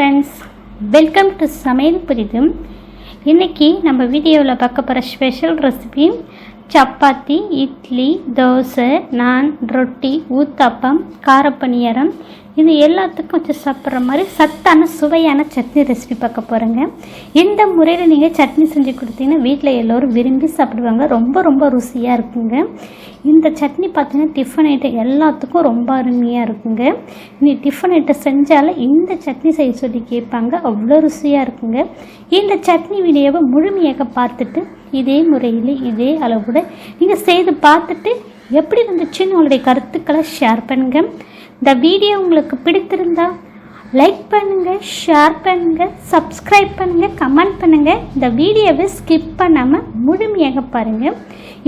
Friends welcome to சமையல் புரிதும் இன்றைக்கி நம்ம வீடியோவில் பார்க்க போகிற ஸ்பெஷல் ரெசிபி சப்பாத்தி இட்லி தோசை நான் ரொட்டி ஊத்தாப்பம் காரப்பணியாரம் இது எல்லாத்துக்கும் வச்சு சாப்பிட்ற மாதிரி சத்தான சுவையான சட்னி ரெசிபி பார்க்க போகிறேங்க இந்த முறையில் நீங்கள் சட்னி செஞ்சு கொடுத்தீங்கன்னா வீட்டில் எல்லோரும் விரும்பி சாப்பிடுவாங்க. ரொம்ப ரொம்ப ருசியாக இருக்குங்க. இந்த சட்னி பார்த்தீங்கன்னா டிஃபன் ஐட்டம் எல்லாத்துக்கும் ரொம்ப அருமையாக இருக்குங்க. நீ டிஃபன் ஐட்டம் செஞ்சாலும் இந்த சட்னி செய்ய சொல்லி கேட்பாங்க. அவ்வளோ ருசியாக இருக்குங்க. இந்த சட்னி வீடியோவை முழுமையாக பார்த்துட்டு இதே முறையில் இதே அளவோட நீங்கள் செய்து பார்த்துட்டு எப்படி இருந்துச்சுன்னு உங்களுடைய கருத்துக்களை ஷேர் பண்ணுங்கள் இந்த வீடியோ உங்களுக்கு பிடித்திருந்தா லைக் பண்ணுங்கள் ஷேர் பண்ணுங்கள் சப்ஸ்கிரைப் பண்ணுங்கள் கமெண்ட் பண்ணுங்கள் இந்த வீடியோவை ஸ்கிப் பண்ணாமல் முழுமையாக பாருங்கள்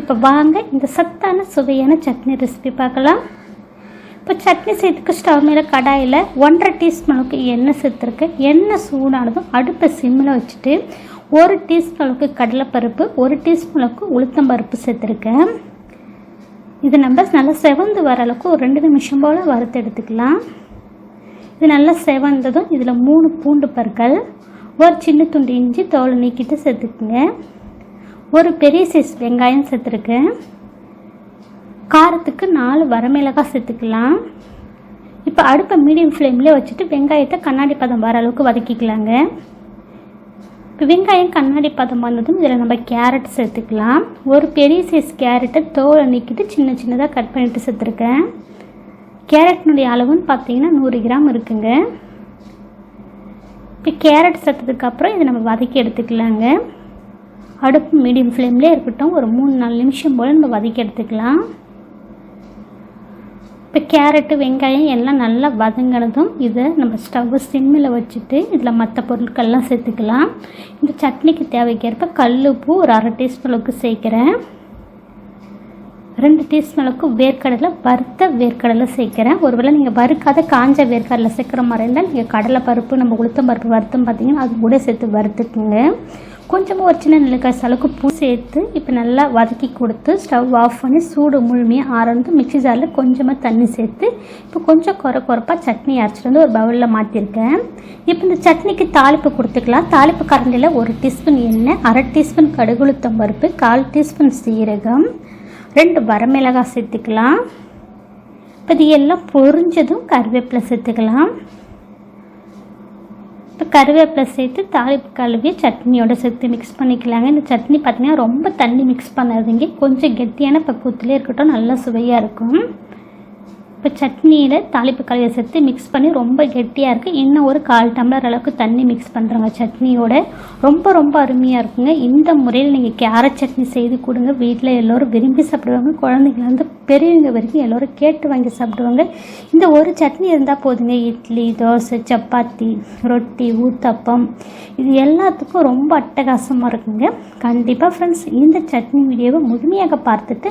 இப்போ வாங்க இந்த சத்தான சுவையான சட்னி ரெசிபி பார்க்கலாம். இப்போ சட்னி செய்யறதுக்கு ஸ்டவ் மேலே கடாயில் ஒன்றரை டீஸ்பூனுக்கு எண்ணெய் சேர்த்துருக்கு. எண்ணெய் சூடானதும் அடுப்பை சிம்மில் வச்சுட்டு ஒரு டீஸ்பூன் அளவுக்கு கடலைப்பருப்பு ஒரு டீஸ்பூன் அளவுக்கு உளுத்தம்பருப்பு சேர்த்துருக்கேன். இது நம்ம நல்லா செவந்து வர அளவுக்கு ஒரு ரெண்டு நிமிஷம் போல் வறுத்து எடுத்துக்கலாம். இது நல்லா செவந்ததும் இதில் மூணு பூண்டு பற்கள் ஒரு சின்ன துண்டு இஞ்சி தோலை நீக்கிட்டு சேர்த்துக்குங்க. ஒரு பெரிய சைஸ் வெங்காயம் சேர்த்துருக்கேன் காரத்துக்கு நாலு வரமிளகாய் சேர்த்துக்கலாம். இப்போ அடுப்பை மீடியம் ஃப்ளேம்லேயே வச்சுட்டு வெங்காயத்தை கண்ணாடி பதம் வர அளவுக்கு வதக்கிக்கலாங்க. வெங்காயம் கண்ணாடி பதம் வந்ததும் இதில் நம்ம கேரட் சேர்த்துக்கலாம். ஒரு பெரிய சைஸ் கேரட்டை தோலை நீக்கிட்டு சின்ன சின்னதாக கட் பண்ணிட்டு சேர்த்துருக்கேன். கேரட்னுடைய அளவுன்னு பார்த்தீங்கன்னா நூறு கிராம் இருக்குங்க. இப்போ கேரட் சேர்த்ததுக்கப்புறம் இதை நம்ம வதக்கி எடுத்துக்கலாங்க. அடுப்பு மீடியம் ஃப்ளேம்லேயே இருக்கட்டும். ஒரு மூணு நாலு நிமிஷம் போல் நம்ம வதக்கி எடுத்துக்கலாம். இப்போ கேரட்டு வெங்காயம் எல்லாம் நல்லா வதங்கினதும் இதை நம்ம ஸ்டவ் சிம்மில் வச்சுட்டு இதில் மற்ற பொருட்கள்லாம் சேர்த்துக்கலாம். இந்த சட்னிக்கு தேவைக்கேற்ப கல் உப்பு ஒரு அரை டீஸ்பூன் அளவுக்கு சேர்க்குறேன். ரெண்டு டீஸ்பூன் அளவுக்கு வேர்க்கடலை வறுத்த வேர்க்கடலை சேர்க்குறேன். ஒருவேளை நீங்கள் வறுக்காத காஞ்ச வேர்க்கடலை சேர்க்குற மாதிரி இருந்தால் நீங்கள் கடலை பருப்பு நம்ம உளுத்தம் பருப்பு வறுத்தோம் பார்த்தீங்கன்னா அது கூட சேர்த்து வறுத்துக்குங்க. கொஞ்சமாக ஒரு சின்ன நெல்லிக்காய் சலுக்கு பூ சேர்த்து இப்போ நல்லா வதக்கி கொடுத்து ஸ்டவ் ஆஃப் பண்ணி சூடு முழுமையாக ஆரம்பித்து மிக்சி ஜாரில் கொஞ்சமாக தண்ணி சேர்த்து இப்போ கொஞ்சம் குறை குறைப்பாக சட்னி அரைச்சிட்டு வந்து ஒரு பவுலில் மாற்றிருக்கேன் இப்போ இந்த சட்னிக்கு தாளிப்பு கொடுத்துக்கலாம். தாளிப்பு கரண்டியில் ஒரு டீஸ்பூன் எண்ணெய் அரை டீஸ்பூன் கடுகுளுத்தம் பருப்பு கால் டீஸ்பூன் சீரகம் ரெண்டு வரமிளகாய் சேர்த்துக்கலாம். இப்போ இது எல்லாம் பொரிஞ்சதும் கருவேப்பிலை சேர்த்துக்கலாம். இப்போ கருவேப்பிலை சேர்த்து தாளிப்பு கழுவி சட்னியோட சேர்த்து மிக்ஸ் பண்ணிக்கலாங்க. இந்த சட்னி பார்த்திங்கன்னா ரொம்ப தண்ணி மிக்ஸ் பண்ணாதீங்க. கொஞ்சம் கெட்டியான பக்குவத்துலேயே இருக்கட்டும் நல்லா சுவையாக இருக்கும். இப்போ சட்னியில் தாளிப்பு கலையை சேர்த்து மிக்ஸ் பண்ணி ரொம்ப கெட்டியாக இருக்குது இன்னும் ஒரு கால் டம்ளர் அளவுக்கு தண்ணி மிக்ஸ் பண்ணுறோங்க சட்னியோட. ரொம்ப ரொம்ப அருமையாக இருக்குங்க. இந்த முறையில் நீங்கள் கேரட் சட்னி செய்து கொடுங்க. வீட்டில் எல்லோரும் விரும்பி சாப்பிடுவாங்க. குழந்தைங்கலேருந்து பெரியவங்க வரைக்கும் எல்லோரும் கேட்டு வாங்கி சாப்பிடுவாங்க. இந்த ஒரு சட்னி இருந்தால் போதுங்க. இட்லி தோசை சப்பாத்தி ரொட்டி ஊத்தப்பம். இது எல்லாத்துக்கும் ரொம்ப அட்டகாசமாக இருக்குங்க. கண்டிப்பாக ஃப்ரெண்ட்ஸ் இந்த சட்னி வீடியோவை முழுமையாக பார்த்துட்டு